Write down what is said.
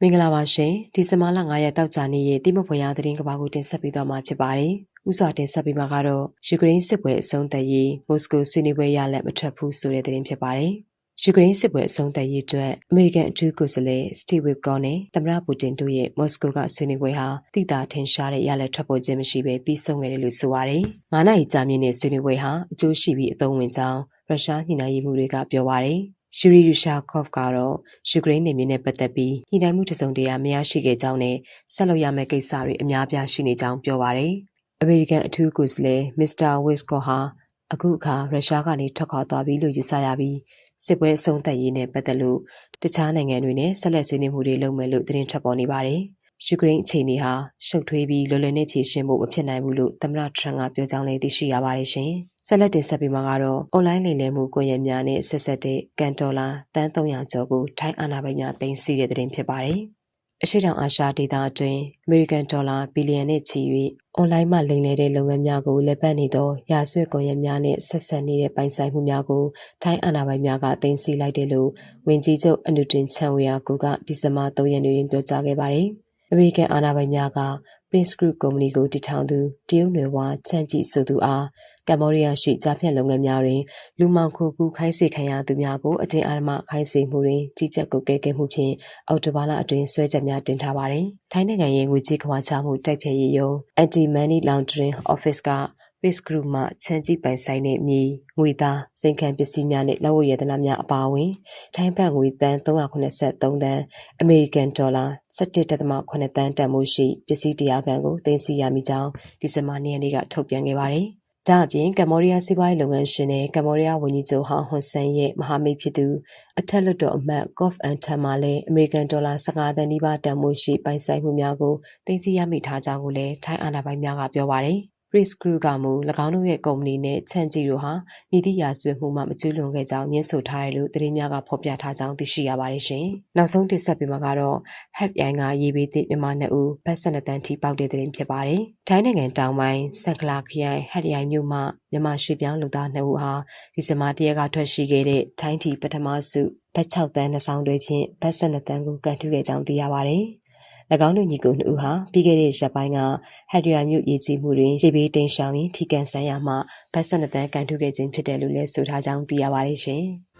မင်္ဂလာပါရှင်ဒီဇင်ဘာလ9ရက်တောက်ကြနေ့ရဲ့တိမဖွယ်ရသတင်းကဘာကိုတင်ဆက်ပေးသွားမှာဖြစ်ပါတယ်ဥစွာတင်ဆက်ပေးမှာကတော့ယူကရိန်းစစ်ပွဲအဆုံးသတ်ရေးမော်စကိုဆွေးနွေးပွဲရလက်မထွက်ဘူးဆိုတဲ့သတင်းဖြစ်ပါတယ်ယူကရိန်းစစ်ပွဲအဆုံးသတ်ရေးအတွက်အမေရိကန်အထူးကိုယ်စားလှယ်စတီဝစ်ကောနဲ့သမ္မတပူတင်တို့ရဲ့မော်စကိုကဆွေးနွေးပွဲဟာတိတာထင်ရှားတဲ့ရလက်ထွက်ပေါ်ခြင်းမရှိဘဲပြီးဆုံးခဲ့တယ်လို့ဆိုပါတယ်။9နိုင်ကြာမြင့်တဲ့ဆွေးနွေးပွဲဟာအကျိုးရှိပြီးအသုံးဝင်ကြောင်းရုရှားညှိနှိုင်းရေးမှူးတွေကပြောပါတယ်။ ယူရီယူရှာကော့ဖ်ကတော့ယူကရိန်းနေမြေနဲ့ပတ်သက်ပြီးညှိနှိုင်းမှုတစုံတရာမရရှိခဲ့ကြောင်းနဲ့ဆက်လုပ်ရမယ့်ကိစ္စတွေအများပြားရှိနေကြောင်းပြောပါတယ်။အမေရိကန်အထူးကိုယ်စားလှယ်မစ္စတာဝစ်ကော့ဟာအခုအခါရုရှားကနေထွက်ခွာသွားပြီလို့ယူဆရပြီးစစ်ပွဲအဆုံးသတ်ရေးနဲ့ပတ်သက်လို့တခြားနိုင်ငံတွေနဲ့ဆက်လက်ဆွေးနွေးမှုတွေလုပ်မယ်လို့သတင်းထွက်ပေါ်နေပါတယ်။ ယူကရိန်းအခြေအနေဟာရှုပ်ထွေးပြီးလွယ်လွယ်နဲ့ဖြေရှင်းဖို့မဖြစ်နိုင်ဘူးလို့သမ္မတထရန့်ကပြောကြောင်းလည်းသိရှိရပါတယ်ရှင်။ဆက်လက်တင်ဆက်ပေးမှာကတော့အွန်လိုင်းလိမ်လည်မှုကွန်ရက်များနဲ့ဆက်ဆက်တဲ့ကန်ဒေါ်လာတန်း300ကျော်ကိုထိုင်းအာဏာပိုင်များတင်စီတဲ့သတင်းဖြစ်ပါတယ်။အရှိတောင်အာရှဒေသအတွင်းအမေရိကန်ဒေါ်လာဘီလီယံနဲ့ချီ၍အွန်လိုင်းမှာလိမ်လည်တဲ့လုပ်ငန်းများကိုလက်ပတ်နေသောရာဇဝတ်ကွန်ရက်များနဲ့ဆက်ဆက်နေတဲ့ပိုင်ဆိုင်မှုများကိုထိုင်းအာဏာပိုင်များကတင်စီလိုက်တယ်လို့ဝန်ကြီးချုပ်အန်ဒူတင်ချန်ဝီယာကူကဒီဇင်ဘာ3ရက်နေ့တွင်ပြောကြားခဲ့ပါတယ်။ အမေရိကန်အာဏာပိုင်များက Prince Group ကုမ္ပဏီကိုတည်ထောင်သူ တရုတ်နယ်ဝါချန့်ကြည့်ဆိုသူအား ကမ္ဘောဒီးယားရှိကြားဖြတ်လုပ်ငန်းများတွင် လူမှောင်ခိုကူးခိုင်းစေခံရသူများကို အတင်းအဓမ္မခိုင်းစေမှုတွင်ကြီးကြပ်ကုတ်ကဲခဲ့မှုဖြင့်အော်တိုဘာလအတွင်းဆွဲချက်များတင်ထားပါသည်။ထိုင်းနိုင်ငံရဲ့ငွေကြေးခွာချမှုတိုက်ဖျက်ရေးယုံ Anti Money Laundering Office က Face Group မှချမ်းကြည့်ပိုင်ဆိုင်တဲ့မြေငွေသားစိန်ခံပစ္စည်းများနဲ့လက်ဝတ်ရတနာများအပါအဝင်ထိုင်းဘတ်ငွေတန်383တန်းအမေရိကန်ဒေါ်လာ17.8တန်းတန်မှုရှိပစ္စည်းတရားခံကိုတင်စီရမိကြောင်းဒီဇင်ဘာ2ရက်နေ့ကထုတ်ပြန်ခဲ့ပါတယ်။ဒါအပြင်ကမ္ဘောဒီးယားစီးပွားရေးလုပ်ငန်းရှင်နဲ့ကမ္ဘောဒီးယားဝန်ကြီးချုပ်ဟောင်းဟွန်ဆန်ရဲ့မဟာမိတ်ဖြစ်သူအထက်လွှတ်တော်အမတ်ကော့ဖ်အန်ထမ်မှလည်းအမေရိကန်ဒေါ်လာ15သန်းနီးပါးတန်ဖိုးရှိပိုင်ဆိုင်မှုများကိုတင်စီရမိထားကြောင်းကိုလည်းထိုင်းအာဏာပိုင်များကပြောပါတယ်။ Race Group ကမူ၎င်းတို့ရဲ့ကုမ္ပဏီနဲ့ချန်ကြီးတို့ဟာမြည်သည့်ရာဇဝတ်မှုမှမကျူးလွန်ခဲ့ကြောင်းညှင်းဆိုထားတယ်လို့သတင်းများကဖော်ပြထားကြောင်းသိရှိရပါတယ်ရှင်။နောက်ဆုံးတင်ဆက်ပေးမှာကတော့ Hack ရိုင်းကရေးပေးသည့်မြန်မာနှစ်ဦးဘတ်12တန်းထိပေါက်တဲ့သတင်းဖြစ်ပါတယ်။ထိုင်းနိုင်ငံတောင်ပိုင်းဆန်ကလာခရိုင် Hack ရိုင်းမြို့မှမြန်မာရွှေပြောင်းလူသားနှစ်ဦးဟာဒီဇင်ဘာ၁ရက်ကထွက်ရှိခဲ့တဲ့ထိုင်းထီပထမစုဘတ်6တန်းနှစ်ဆောင်တွေဖြင့်ဘတ်12တန်းကိုကန်ထူးခဲ့ကြောင်းသိရပါတယ်။၎ င်းတို့ညီကိုနှစ်ဦးဟာပြီးခဲ့တဲ့ရက်ပိုင်းကဟက်ဒရီယာမြို့ရေးကြီးမှုတွင်ရေဘေးတိမ်ရှောင်ရင်းထိကန်ဆန်းရမှဘတ်ဆက်နှစ်တန်းကန်ထုခဲ့ခြင်းဖြစ်တယ်လို့လည်းဆိုထားကြောင်းသိရပါတယ်ရှင်။